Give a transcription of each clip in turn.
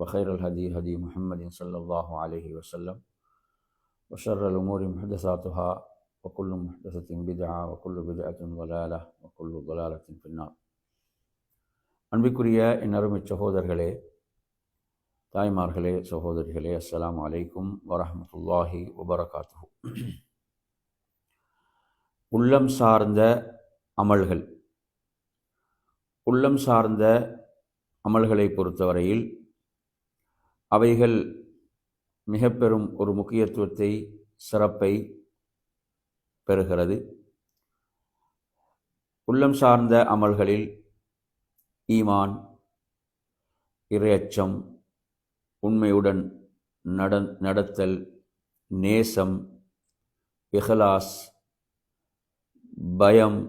وخير الهدي هدي محمد صلى الله عليه وسلم وشر الأمور محدثاتها وكل محدثة بدعة وكل بدعة ضلالة وكل ضلالة في النار அன்பிற்குரிய என் அருமை சகோதரர்களே தாய்மார்களே சகோதரிகளே அஸ்ஸலாமு அலைக்கும் வரஹமத்துல்லாஹி வபரகாத்துஹு உள்ளம் சார்ந்த அமல்கள் உள்ளம் சார்ந்த அமல்களை பொறுத்தவரையில் அவைகள் மிக பெரும் ஒரு முக்கியத்துவத்தை சிறப்பை பெறுகிறது. உள்ளம் சார்ந்த அமல்களில் ஈமான் இரையச்சம் உண்மையுடன் நட நடத்தல் நேசம் இஹலாஸ் பயம்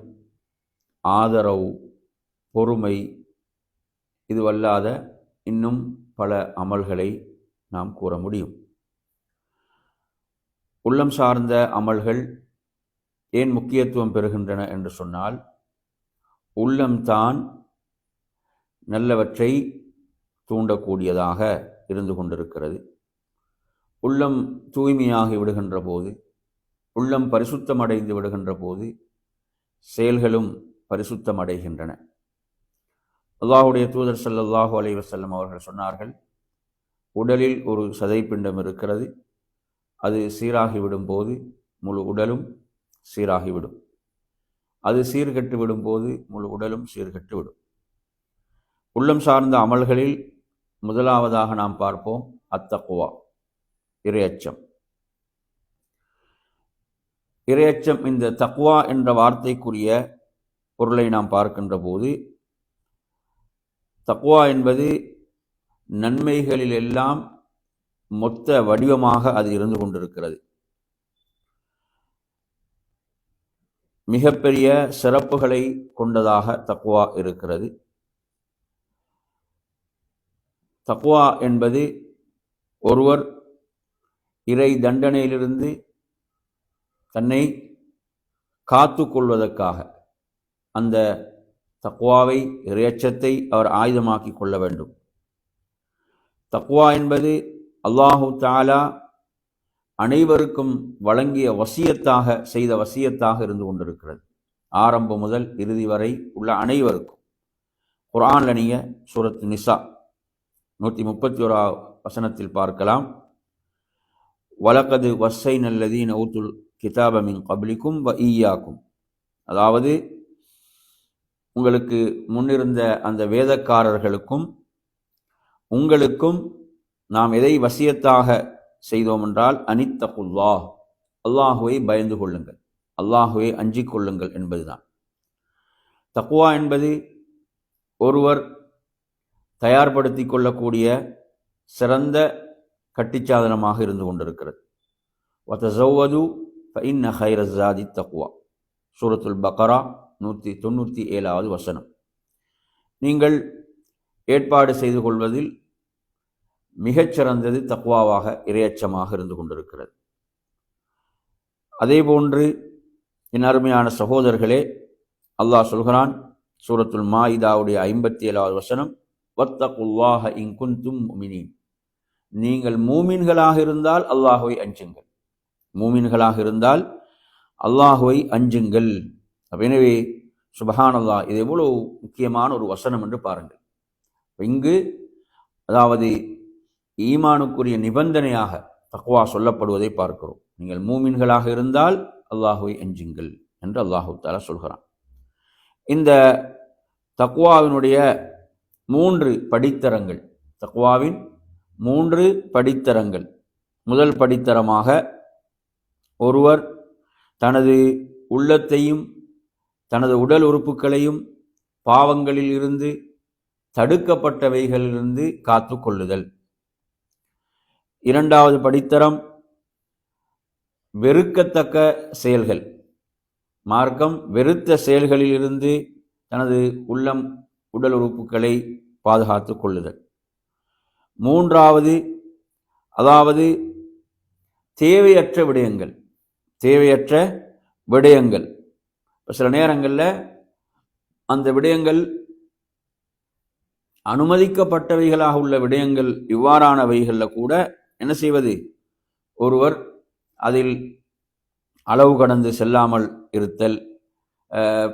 ஆதரவு பொறுமை இதுவல்லாத இன்னும் பல அமல்களை நாம் கூற முடியும். உள்ளம் சார்ந்த அமல்கள் ஏன் முக்கியத்துவம் பெறுகின்றன என்று சொன்னால் உள்ளம்தான் நல்லவற்றை தூண்டக்கூடியதாக இருந்து கொண்டிருக்கிறது. உள்ளம் தூய்மையாகி விடுகின்ற போது உள்ளம் பரிசுத்தமடைந்து விடுகின்ற போது செயல்களும் பரிசுத்தமடைகின்றன. அல்லாஹுடைய தூதர் சல்லாஹூ அலை வசல்லம் அவர்கள் சொன்னார்கள் உடலில் ஒரு சதைப்பிண்டம் இருக்கிறது அது சீராகிவிடும் போது முழு உடலும் சீராகிவிடும். அது சீர்கெட்டு விடும்போது முழு உடலும் சீர்கெட்டு விடும். உள்ளம் சார்ந்த அமல்களில் முதலாவதாக நாம் பார்ப்போம் அத்தக்குவா இரையச்சம். இரையச்சம் இந்த தக்குவா என்ற வார்த்தைக்குரிய பொருளை நாம் பார்க்கின்ற போது தக்குவா என்பது நன்மைகளில் எல்லாம் மொத்த வடிவமாக அது இருந்து கொண்டிருக்கிறது. மிகப்பெரிய சிறப்புகளை கொண்டதாக தக்குவா இருக்கிறது. தக்குவா என்பது ஒருவர் இறை தண்டனையிலிருந்து தன்னை காத்து கொள்வதற்காக அந்த தக்குவாவை இறையச்சத்தை அவர் ஆயுதமாக்கி கொள்ள வேண்டும். தக்குவா என்பது அல்லாஹு தாலா அனைவருக்கும் வழங்கிய வசியத்தாக செய்த வசியத்தாக இருந்து கொண்டிருக்கிறது. ஆரம்பம் முதல் இறுதி வரை உள்ள அனைவருக்கும். குரான்ல நீங்க சூரத் நிசா நூற்றி முப்பத்தி ஓரா வசனத்தில் பார்க்கலாம். வலக்கது வஸ்ஸை நல்லதீன் ஊத்துல் கிதாபமின் கபலிக்கும் வ ஈயாக்கும். அதாவது உங்களுக்கு முன்னிருந்த அந்த வேதக்காரர்களுக்கும் உங்களுக்கும் நாம் எதை வசியத்தாக செய்தோம் என்றால் அனித்தகுல்லா அல்லாஹுவை பயந்து கொள்ளுங்கள். அல்லாஹுவை அஞ்சிக் கொள்ளுங்கள் என்பதுதான். தக்குவா என்பது ஒருவர் தயார்படுத்தி கொள்ளக்கூடிய சிறந்த கட்டிச்சாதனமாக இருந்து கொண்டிருக்கிறது. வத்தசௌவது ஃபைன் ஹைரஸாதி தக்குவா சூரத்துல் பக்கரா நூற்றி தொண்ணூற்றி ஏழாவது வசனம். நீங்கள் ஏற்பாடு செய்து கொள்வதில் மிகச்சிறந்தது தக்குவாவாக இரையச்சமாக இருந்து கொண்டிருக்கிறது. அதேபோன்று என் அருமையான சகோதரர்களே அல்லாஹ் சொல்கிறான் சூரத்துல் மாயிதாவுடைய ஐம்பத்தி ஏழாவது வசனம் வத்தகுல்லாஹ இங்குந்தும் முமினின். நீங்கள் மூமின்களாக இருந்தால் அல்லாஹுவை அஞ்சுங்கள். மூமின்களாக இருந்தால் அல்லாஹுவை அஞ்சுங்கள். எனவே சுபஹானல்லா இது எவ்வளோ முக்கியமான ஒரு வசனம் என்று பாருங்கள். இங்கு அதாவது ஈமானுக்குரிய நிபந்தனையாக தக்குவா சொல்லப்படுவதை பார்க்கிறோம். நீங்கள் மூமின்களாக இருந்தால் அல்லாஹுவை அஞ்சுங்கள் என்று அல்லாஹு தாலா சொல்கிறான். இந்த தக்குவாவினுடைய மூன்று படித்தரங்கள் தக்குவாவின் மூன்று படித்தரங்கள். முதல் படித்தரமாக ஒருவர் தனது உள்ளத்தையும் தனது உடல் உறுப்புகளையும் பாவங்களில் இருந்து தடுக்கப்பட்டவைகளிலிருந்து காத்து கொள்ளுதல். இரண்டாவது படித்தரம் வெறுக்கத்தக்க செயல்கள். மார்க்கம் வெறுத்த செயல்களிலிருந்து தனது உள்ளம் உடல் உறுப்புகளை பாதுகாத்து கொள்ளுதல். மூன்றாவது அதாவது தேவையற்ற விடயங்கள். தேவையற்ற விடயங்கள். சில நேரங்களில் அந்த விடயங்கள் அனுமதிக்கப்பட்டவைகளாக உள்ள விடயங்கள் இவ்வாறானவைகளில் கூட என்ன செய்வது? ஒருவர் அதில் அளவு கடந்து செல்லாமல் இருத்தல்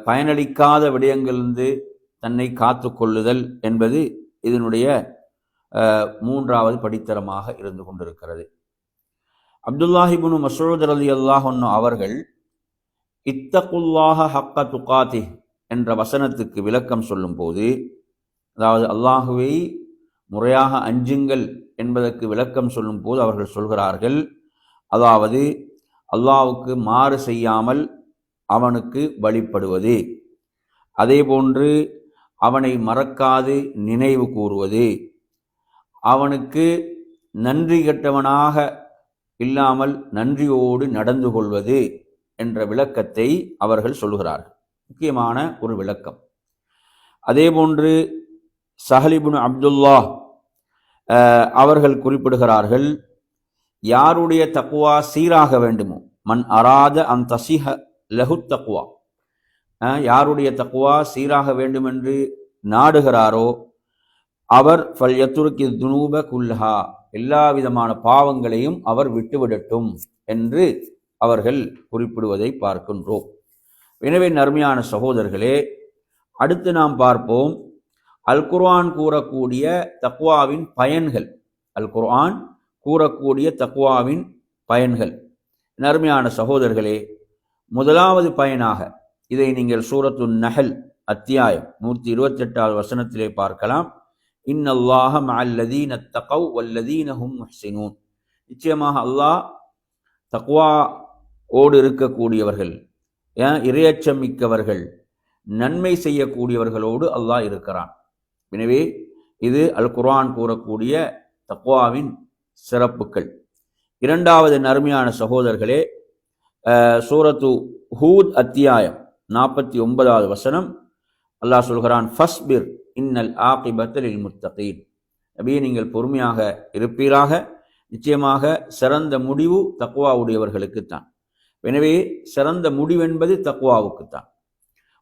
பயனளிக்காத விடயங்களிலிருந்து தன்னை காத்து கொள்ளுதல் என்பது இதனுடைய மூன்றாவது படித்தரமாக இருந்து கொண்டிருக்கிறது. அப்துல்லாஹிபுனு மசூத் அலி அல்லாஹொன்னு அவர்கள் இத்தகுல்லாஹ ஹக்க துகாதி என்ற வசனத்துக்கு விளக்கம் சொல்லும்போது அதாவது அல்லாஹுவை முறையாக அஞ்சுங்கள் என்பதற்கு விளக்கம் சொல்லும்போது அவர்கள் சொல்கிறார்கள் அதாவது அல்லாவுக்கு மாறு செய்யாமல் அவனுக்கு வழிபடுவது அதே போன்று அவனை மறக்காது நினைவு கூறுவது அவனுக்கு நன்றி கெட்டவனாக இல்லாமல் நன்றியோடு நடந்து கொள்வது என்ற விளக்கத்தை அவர்கள் சொல்கிறார்கள் முக்கியமான ஒரு விளக்கம். அதேபோன்று சஹலிபுன் அப்துல்லா அவர்கள் குறிப்பிடுகிறார்கள் யாருடைய தக்குவா சீராக வேண்டுமோ மண் அராத அந் தசிஹ லஹு தக்குவா யாருடைய தக்குவா சீராக வேண்டுமென்று நாடுகிறாரோ அவர் ஃபல் யத்துருக்கி துனூப குல்ஹா எல்லா விதமான பாவங்களையும் அவர் விட்டுவிடட்டும் என்று அவர்கள் குறிப்பிடுவதை பார்க்கின்றோம். எனவே நர்மையான சகோதரர்களே அடுத்து நாம் பார்ப்போம் அல் குர்ஆன் கூறக்கூடிய தக்வாவின் பயன்கள். அல் குர்ஆன் கூறக்கூடிய தக்வாவின் பயன்கள். நர்மையான சகோதரர்களே முதலாவது பயனாக இதை நீங்கள் சூரத்து நஹல் அத்தியாயம் நூற்றி இருபத்தி எட்டாவது வசனத்திலே பார்க்கலாம். இன்னல்லாஹ அல்லதீன தகவ் வல்லதீனஹும் முஹ்சினூன். நிச்சயமாக அல்லாஹ் தக்வா ஓடு இருக்கக்கூடியவர்கள் இரையச்சம் மிக்கவர்கள் நன்மை செய்யக்கூடியவர்களோடு அல்லாஹ் இருக்கிறான். எனவே இது அல் குர்ஆன் கூறக்கூடிய தக்வாவின் சிறப்புகள். இரண்டாவது நறுமையான சகோதரர்களே சூரத்து ஹூத் அத்தியாயம் நாற்பத்தி ஒன்பதாவது வசனம் அல்லாஹ் சொல்கிறான் ஃபஸ்பிர் இன்னல் ஆகிபத்தலில் முத்தகீன். நபியை நீங்கள் பொறுமையாக இருப்பீராக நிச்சயமாக சிறந்த முடிவு தக்குவாவுடையவர்களுக்குத்தான் எனவே சிறந்த முடிவென்பது தக்குவாவுக்குத்தான்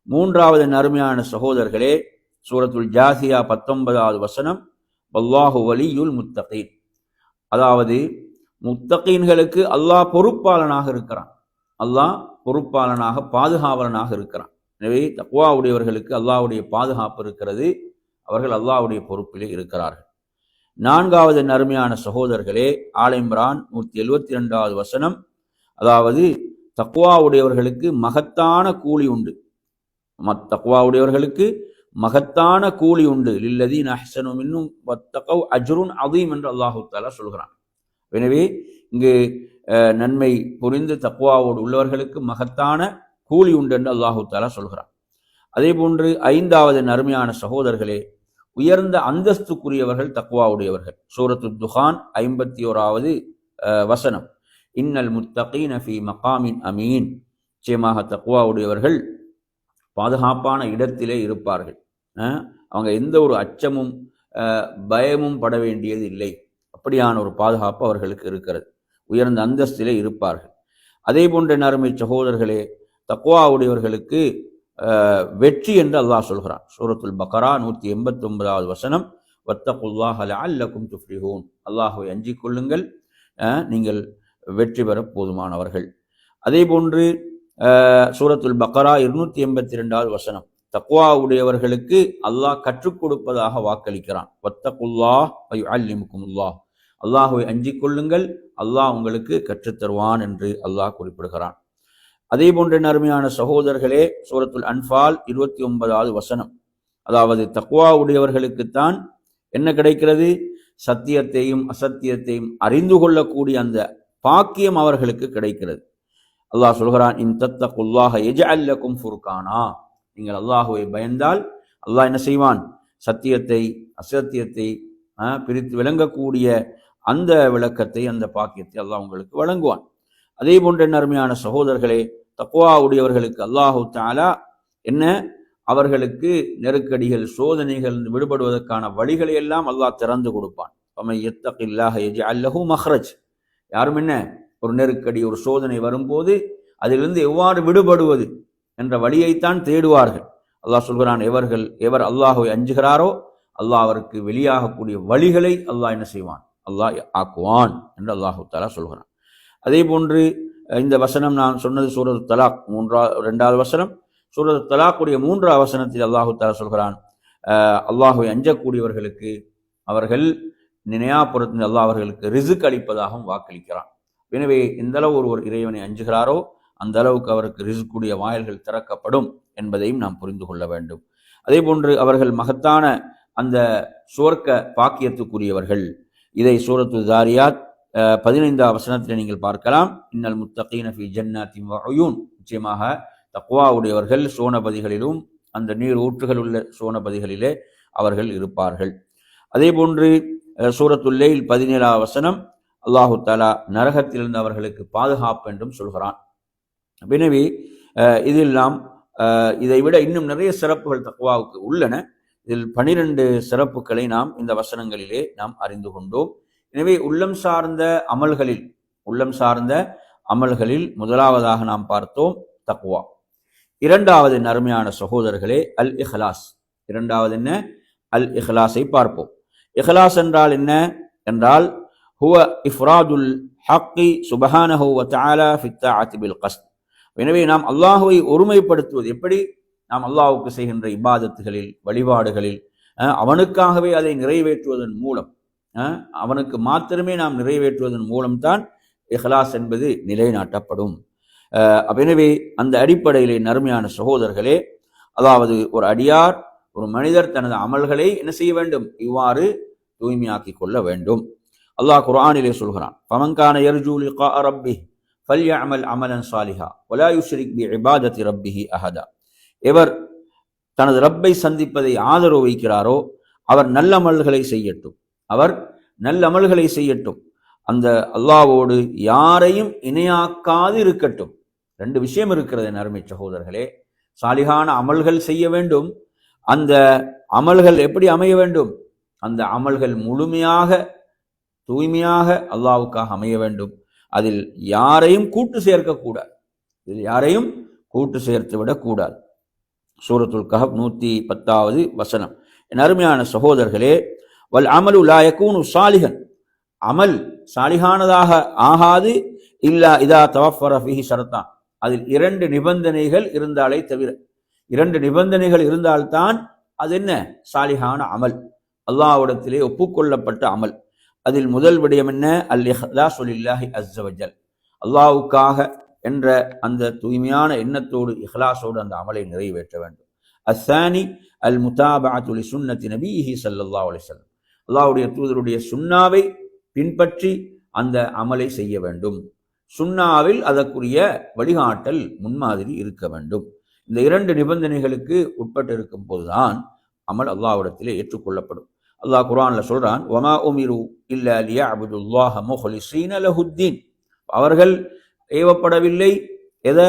மூன்றாவது நறுமையான சகோதரர்களே சூரத்துல் ஜாசியா பத்தொன்பதாவது வசனம் வல்லாஹு வலியுல் முத்தகீன். அதாவது முத்தகீன்களுக்கு அல்லாஹ் பொறுப்பாளனாக இருக்கிறான். அல்லாஹ் பொறுப்பாளனாக பாதுகாவலனாக இருக்கிறான். எனவே தக்குவாவுடையவர்களுக்கு அல்லாவுடைய பாதுகாப்பு இருக்கிறது. அவர்கள் அல்லாவுடைய பொறுப்பிலே இருக்கிறார்கள். நான்காவது நறுமையான சகோதரர்களே ஆலிம்ரான் நூற்றி எழுபத்தி ரெண்டாவது வசனம் அதாவது தக்குவா உடையவர்களுக்கு மகத்தான கூலி உண்டு. தக்குவா உடையவர்களுக்கு மகத்தான கூலி உண்டு. இல்லதி அஹ்சனும் இன்னும் தக்கவ் அஜ்ருன் அதீம் என்று அல்லாஹு தாலா சொல்கிறான். எனவே இங்கு நன்மை புரிந்து தக்குவாவோடு உள்ளவர்களுக்கு மகத்தான கூலி உண்டு என்று அல்லாஹு தாலா சொல்கிறான். அதே போன்று ஐந்தாவது நறுமையான சகோதரர்களே உயர்ந்த அந்தஸ்துக்குரியவர்கள் தக்குவாவுடையவர்கள் சூரத்து துஹான் ஐம்பத்தி ஓராவது வசனம். இன்னல் முத்தகீன ஃபி மகாமின் அமீன். நிச்சயமாக தக்குவாவுடையவர்கள் பாதுகாப்பான இடத்திலே இருப்பார்கள். அவங்க எந்த ஒரு அச்சமும் பயமும் பட வேண்டியது இல்லை. அப்படியான ஒரு பாதுகாப்பு அவர்களுக்கு இருக்கிறது. உயர்ந்த அந்தஸ்திலே இருப்பார்கள். அதே போன்ற நறுமை சகோதரர்களே தக்குவாவுடையவர்களுக்கு வெற்றி என்று அல்லாஹ் சொல்கிறான். சூரத்துல் பக்கரா நூற்றி எண்பத்தி ஒன்பதாவது வசனம் வத்தகுல்லாஹ் அல்லக்கும் துஃப்ரிஹூன் அல்லாஹுவை அஞ்சிக் கொள்ளுங்கள். நீங்கள் வெற்றி பெற போதுமானவர்கள். அதே போன்று சூரத்துல் பக்கரா இருநூத்தி எண்பத்தி ரெண்டாவது வசனம். தக்குவா உடையவர்களுக்கு அல்லாஹ் கற்றுக் கொடுப்பதாக வாக்களிக்கிறான். வத்தகுல்லா அல்லிமுக்குமுல்லா அல்லாஹுவை அஞ்சிக் கொள்ளுங்கள் அல்லாஹ் உங்களுக்கு கற்றுத்தருவான் என்று அல்லாஹ் குறிப்பிடுகிறான். அதே போன்ற அருமையான சகோதரர்களே சூரத்துல் அன்பால் இருபத்தி ஒன்பதாவது வசனம். அதாவது தக்குவா உடையவர்களுக்குத்தான் என்ன கிடைக்கிறது? சத்தியத்தையும் அசத்தியத்தையும் அறிந்து கொள்ளக்கூடிய அந்த பாக்கியம் அவர்களுக்கு கிடைக்கிறது. அல்லாஹ் சொல்கிறான் இன் தத்தகுல்லாஹ எஜ அல்லக்கும் ஃபுர்கானா. நீங்கள் அல்லாஹுவை பயந்தால் அல்லாஹ் என்ன செய்வான்? சத்தியத்தை அசத்தியத்தை பிரித்து விளங்கக்கூடிய அந்த விளக்கத்தை அந்த பாக்கியத்தை அல்லாஹ் உங்களுக்கு வழங்குவான். அதே போன்ற அருமையான சகோதரர்களே தக்குவா உடையவர்களுக்கு அல்லாஹு தாலா என்ன? அவர்களுக்கு நெருக்கடிகள் சோதனைகள் விடுபடுவதற்கான வழிகளை எல்லாம் அல்லாஹ் திறந்து கொடுப்பான். அல்லஹு மஹ்ரஜ். யாரும் என்ன? ஒரு நெருக்கடி ஒரு சோதனை வரும்போது அதிலிருந்து எவ்வாறு விடுபடுவது என்ற வழியைத்தான் தேடுவார்கள். அல்லாஹ் சொல்கிறான் எவர்கள் எவர் அல்லாஹுவை அஞ்சுகிறாரோ அல்லாஹ் அவருக்கு வெளியாகக்கூடிய வழிகளை அல்லாஹ் என்ன செய்வான்? அல்லாஹ் ஆக்குவான் என்று அல்லாஹு தாலா சொல்கிறான். அதே போன்று இந்த வசனம் நான் சொன்னது சூரத் தலாக் மூன்றா ரெண்டாவது வசனம். சூரத் தலாக்குடைய மூன்றாவது வசனத்தில் அல்லாஹு தாலா சொல்கிறான் அல்லாஹுவை அஞ்சக்கூடியவர்களுக்கு அவர்கள் நினையாப்புறத்தில் அல்லா அவர்களுக்கு ரிசுக் அளிப்பதாகவும் வாக்களிக்கிறான். எனவே இந்த அளவு ஒருவர் இறைவனை அஞ்சுகிறாரோ அந்த அளவுக்கு அவருக்கு ரிசுக்குடைய வாயில்கள் திறக்கப்படும் என்பதையும் நாம் புரிந்து கொள்ள வேண்டும். அதே போன்று அவர்கள் மகத்தான அந்த சுவர்க்க பாக்கியத்துக்குரியவர்கள். இதை சூரத்து ஜாரியாத் பதினைந்தாம் வசனத்தில் நீங்கள் பார்க்கலாம். இன்னல் முத்தகீன ஃபி ஜன்னாத்தின் நிச்சயமாக தக்குவா உடையவர்கள் சோனபதிகளிலும் அந்த நீர் ஊற்றுகள் உள்ள சோனபதிகளிலே அவர்கள் இருப்பார்கள். அதே போன்று சூரத்துல்லேயில் பதினேழாம் வசனம் அல்லாஹு தாலா நரகத்திலிருந்து அவர்களுக்கு பாதுகாப்பு என்றும் சொல்கிறான். எனவே இதில் நாம் இதை விட இன்னும் நிறைய சிறப்புகள் தக்குவாவுக்கு உள்ளன. இதில் பனிரெண்டு சிறப்புகளை நாம் இந்த வசனங்களிலே நாம் அறிந்து கொண்டோம். எனவே உள்ளம் சார்ந்த அமல்களில் உள்ளம் சார்ந்த அமல்களில் முதலாவதாக நாம் பார்த்தோம் தக்குவா இரண்டாவது நறுமையான சகோதரர்களே அல் இஹ்லாஸ் இரண்டாவது என்ன? அல் இஹ்லாஸை பார்ப்போம். இஹ்லாஸ் என்றால் என்ன? என்றால் ஹுவ இஃப்ராதுல் ஹக்கி சுபஹானஹு வ தஆலா ஃபித்தாஅத்தி பில் கஸ்த். எனவே நாம் அல்லாஹுவை ஒருமைப்படுத்துவது எப்படி? நாம் அல்லாஹுக்கு செய்கின்ற இபாதத்துகளில் வழிபாடுகளில் அவனுக்காகவே அதை நிறைவேற்றுவதன் மூலம் அவனுக்கு மாத்திரமே நாம் நிறைவேற்றுவதன் மூலம்தான் இஹ்லாஸ் என்பது நிலைநாட்டப்படும். எனவே அந்த அடிப்படையிலே நறுமையான சகோதரர்களே அதாவது ஒரு அடியார் ஒரு மனிதர் தனது அமல்களை என்ன செய்ய வேண்டும்? இவ்வாறு தூய்மையாக்கி கொள்ள வேண்டும். அல்லாஹ் குரானிலே சொல்கிறான் பமங்கான எர்ஜூலி ரப்பி ஃபல்யஅமல் அமலன் சாலிஹா வலா யுஷ்ரிக் பி இபாதத்தி ரப்பிஹி அஹதா. எவர் தனது ரப்பை சந்திப்பதை ஆதரவு வைக்கிறாரோ அவர் நல்லமல்களை செய்யட்டும். அவர் நல்லமல்களை செய்யட்டும். அந்த அல்லாவோடு யாரையும் இணையாக்காது இருக்கட்டும். ரெண்டு விஷயம் இருக்கிறது நறுமை சகோதரர்களே. சாலிகான அமல்கள் செய்ய வேண்டும். அந்த அமல்கள் எப்படி அமைய வேண்டும்? அந்த அமல்கள் முழுமையாக தூய்மையாக அல்லாவுக்காக அமைய வேண்டும். அதில் யாரையும் கூட்டு சேர்க்கக்கூடாது. இதில் யாரையும் கூட்டு சேர்த்து விடக்கூடாது. சூரத்துல் கஹப் நூற்றி பத்தாவது வசனம். என் அருமையான சகோதரர்களே வல் அமலு லாயக்கூனு சாலிகன் அமல் சாலிகானதாக ஆகாது இல்லா இதா தவஃபர ஃபிஹி ஷரத்தான் அதில் இரண்டு நிபந்தனைகள் இருந்தாலே தவிர இரண்டு நிபந்தனைகள் இருந்தால்தான் அது என்ன? சாலிகான அமல். அல்லாவிடத்திலே ஒப்புக்கொள்ளப்பட்ட அமல். அதில் முதல் விடயம் என்ன? அல் இஹ்லா சொலில்லாஹி அஸ்ஸவஜல் அல்லாவுக்காக என்ற அந்த தூய்மையான எண்ணத்தோடு இஹ்லாஸோடு அந்த அமலை நிறைவேற்ற வேண்டும். அசானி அல் முதாபாத்துலி சுன்னத்தி நபிஹி சல்லா அலிசல்லம் அல்லாவுடைய தூதருடைய சுண்ணாவை பின்பற்றி அந்த அமலை செய்ய வேண்டும். சுண்ணாவில் அதற்குரிய வழிகாட்டல் முன்மாதிரி இருக்க வேண்டும். இந்த இரண்டு நிபந்தனைகளுக்கு உட்பட்டு இருக்கும் போதுதான் அமல் அல்லாவிடத்திலே ஏற்றுக்கொள்ளப்படும். அல்லாஹ் குரான்ல சொல்றான் ஒமா உமிரு இல்ல அலியா அபுதுல்லாஹ முஹலிசீன் அலஹுத்தீன் அவர்கள் ஏவப்படவில்லை. எத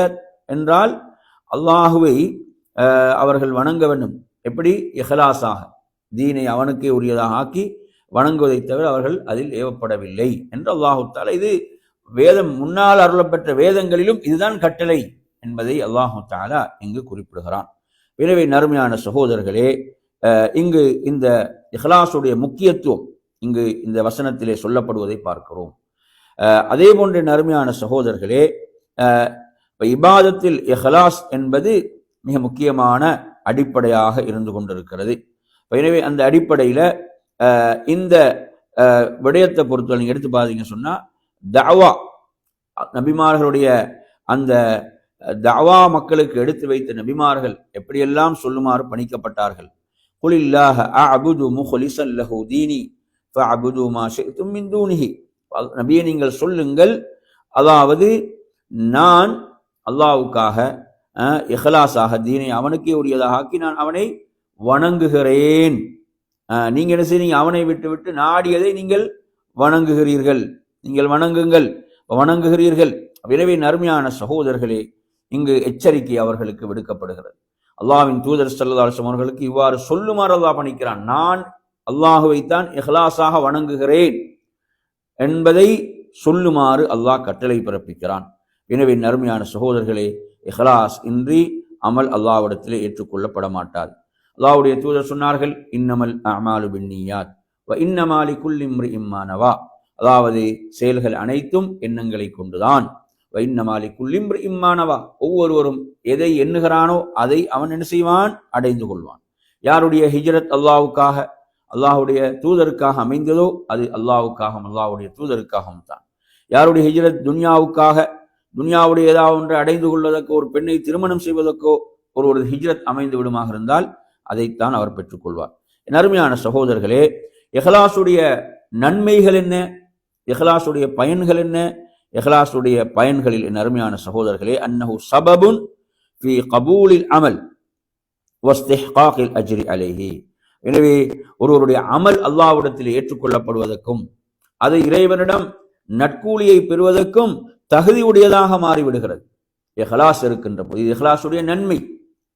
என்றால் அல்லாஹுவை அவர்கள் வணங்க வேண்டும். எப்படி? இஹலாசாக தீனை அவனுக்கே உரியதாக ஆக்கி வணங்குவதை தவிர அவர்கள் அதில் ஏவப்படவில்லை. என்று அல்லாஹு இது வேதம் முன்னால் அருளப்பெற்ற வேதங்களிலும் இதுதான் கட்டளை. என்பதை அல்லாஹு தாலா இங்கு குறிப்பிடுகிறான். எனவே நறுமையான சகோதரர்களே இங்கு இந்த இஹ்லாஸுடைய முக்கியத்துவம் இங்கு இந்த வசனத்திலே சொல்லப்படுவதை பார்க்கிறோம். அதே போன்ற நறுமையான சகோதரர்களே இபாதத்தில் இஹ்லாஸ் என்பது மிக முக்கியமான அடிப்படையாக இருந்து கொண்டிருக்கிறது. எனவே அந்த அடிப்படையில் இந்த விடயத்தை பொறுத்தவரை நீங்கள் எடுத்து பார்த்தீங்க சொன்னால் தவா நபிமார்களுடைய அந்த தவா மக்களுக்கு எடுத்து வைத்த நபிமார்கள் எப்படியெல்லாம் சொல்லுமாறு பணிக்கப்பட்டார்கள்? குலில்லாஹ அபுது முஹலிசன் லஹு தீனி ஃபஅபுது மா ஷி'தும் தூனிஹி. நபியை நீங்கள் சொல்லுங்கள். அதாவது நான் அல்லாவுக்காக இஹ்லாஸாக தீனை அவனுக்கே உரியதாக ஆக்கி நான் அவனை வணங்குகிறேன். நீங்கள் என்ன செய்றீங்க அவனை விட்டு விட்டு நாடியதை நீங்கள் வணங்குகிறீர்கள்? நீங்கள் வணங்குங்கள். வணங்குகிறீர்கள். எனவே நர்மையான சகோதரர்களே இங்கு எச்சரிக்கை அவர்களுக்கு விடுக்கப்படுகிறது. அல்லாவின் தூதர் சல்லதாசம் அவர்களுக்கு இவ்வாறு சொல்லுமாறு அல்லாஹ் பணிக்கிறான். நான் அல்லாஹுவைத்தான் இஹ்லாஸாக வணங்குகிறேன் என்பதை சொல்லுமாறு அல்லாஹ் கட்டளை பிறப்பிக்கிறான். எனவே நறுமையான சகோதரர்களே இஹ்லாஸ் இன்றி அமல் அல்லாவிடத்திலே ஏற்றுக்கொள்ளப்பட மாட்டார் அல்லாவுடைய தூதர் சொன்னார்கள் இன்னமல் அமாலு பின்னியாத் வ இன்னமாலி குல்லிம்ரி இம்மானவா அதாவது செயல்கள் அனைத்தும் எண்ணங்களை கொண்டுதான். வைன்னமாலி இன்னமாலி இம்மானவா. ஒவ்வொருவரும் எதை எண்ணுகிறானோ அதை அவன் என்ன செய்வான்? அடைந்து கொள்வான். யாருடைய ஹிஜரத் அல்லாவுக்காக அல்லாஹுடைய தூதருக்காக அமைந்ததோ அது அல்லாவுக்காகவும் அல்லாஹுடைய தூதருக்காகவும் தான். யாருடைய ஹிஜரத் துன்யாவுக்காக துன்யாவுடைய ஏதாவது ஒன்றை அடைந்து கொள்வதற்கோ ஒரு பெண்ணை திருமணம் செய்வதற்கோ ஒரு ஒரு ஹிஜ்ரத் அமைந்து விடுமாக இருந்தால் அதைத்தான் அவர் பெற்றுக்கொள்வார் என் அருமையான சகோதரர்களே எஹ்லாசுடைய நன்மைகள் என்ன? எஹ்லாசுடைய பயன்கள் என்ன? எஹலாசுடைய பயன்களில் என் அருமையான சகோதரர்களே அன்னஹு சபபுன் ஃபி கபூலில் அமல் வஸ்திஹ்காகில் அஜ்ரி அலேஹி. எனவே ஒருவருடைய அமல் அல்லாவிடத்தில் ஏற்றுக்கொள்ளப்படுவதற்கும் அது இறைவனிடம் நட்கூலியை பெறுவதற்கும் தகுதி உடையதாக மாறிவிடுகிறது. எஹ்லாஸ் இருக்கின்ற போது இது எஹ்லாசுடைய நன்மை.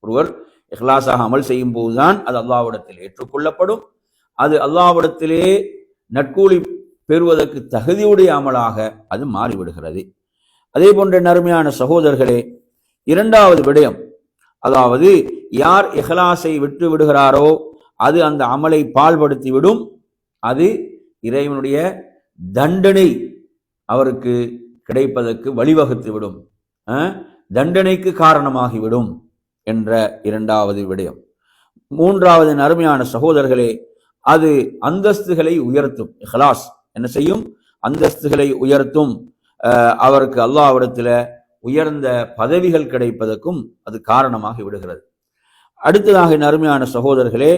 ஒருவர் எஹ்லாஸாக அமல் செய்யும் போதுதான் அது அல்லாவிடத்தில் ஏற்றுக்கொள்ளப்படும். அது அல்லாவிடத்திலே நட்கூலி பெறுவதற்கு தகுதியுடைய அமலாக அது மாறிவிடுகிறது. அதே போன்ற நறுமையான சகோதரர்களே இரண்டாவது விடயம் அதாவது யார் எஹ்லாஸை விட்டு விடுகிறாரோ அது அந்த அமலை பால்படுத்தி விடும் அது இறைவனுடைய தண்டனை அவருக்கு கிடைப்பதற்கு வழிவகுத்து விடும் தண்டனைக்கு காரணமாகிவிடும் என்ற இரண்டாவது விடயம். மூன்றாவது அருமையான சகோதரர்களே அது அந்தஸ்துகளை உயர்த்தும் ஹலாஸ் என்ன செய்யும்? அந்தஸ்துகளை உயர்த்தும். அவருக்கு அல்லாவிடத்தில் உயர்ந்த பதவிகள் கிடைப்பதற்கும் அது காரணமாகி விடுகிறது. அடுத்ததாக அருமையான சகோதரர்களே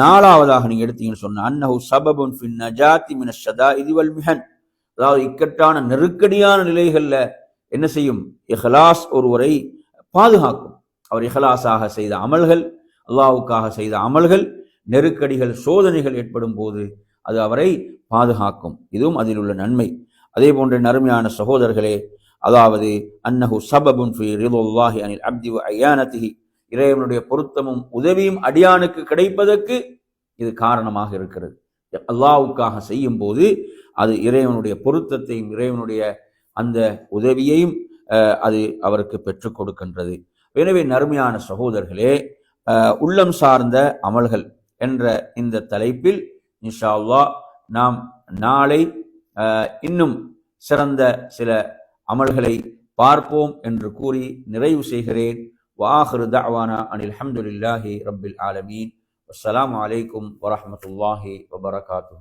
நாலாவதாக நீங்கள் எடுத்தீங்கன்னு சொன்ன அன்னஹு சபபுன் ஃபின் நஜாத்தி மின இதுவல் மிஹன். அதாவது இக்கட்டான நெருக்கடியான நிலைகளில் என்ன செய்யும்? இஹ்லாஸ் ஒருவரை பாதுகாக்கும். அவர் இஹ்லாஸாக செய்த அமல்கள் அல்லாவுக்காக செய்த அமல்கள் நெருக்கடிகள் சோதனைகள் ஏற்படும் போது அது அவரை பாதுகாக்கும். இதுவும் அதில் உள்ள நன்மை. அதே போன்ற நறுமையான சகோதரர்களே அதாவது அன்னஹு சபபுன் ஃபி ரிதுல்லாஹி அனில் அப்தி ஐயானத்திஹி இறைவனுடைய பொருத்தமும் உதவியும் அடியானுக்கு கிடைப்பதற்கு இது காரணமாக இருக்கிறது. அல்லாவுக்காக செய்யும் போது அது இறைவனுடைய பொருத்தத்தையும் இறைவனுடைய அந்த உதவியையும் அது அவருக்கு பெற்றுக் கொடுக்கின்றது. எனவே நறுமையான சகோதரர்களே உள்ளம் சார்ந்த அமல்கள் என்ற இந்த தலைப்பில் இன்ஷா அல்லா நாம் நாளை இன்னும் சிறந்த சில அமல்களை பார்ப்போம் என்று கூறி நிறைவு செய்கிறேன். வாஹரு தவானா அனில் அஹமதுல்லாஹி ரபில் ஆலமீன். அஸ்லாம் வலைக்கம் வரமத்துல்லாஹி வபரகாத்து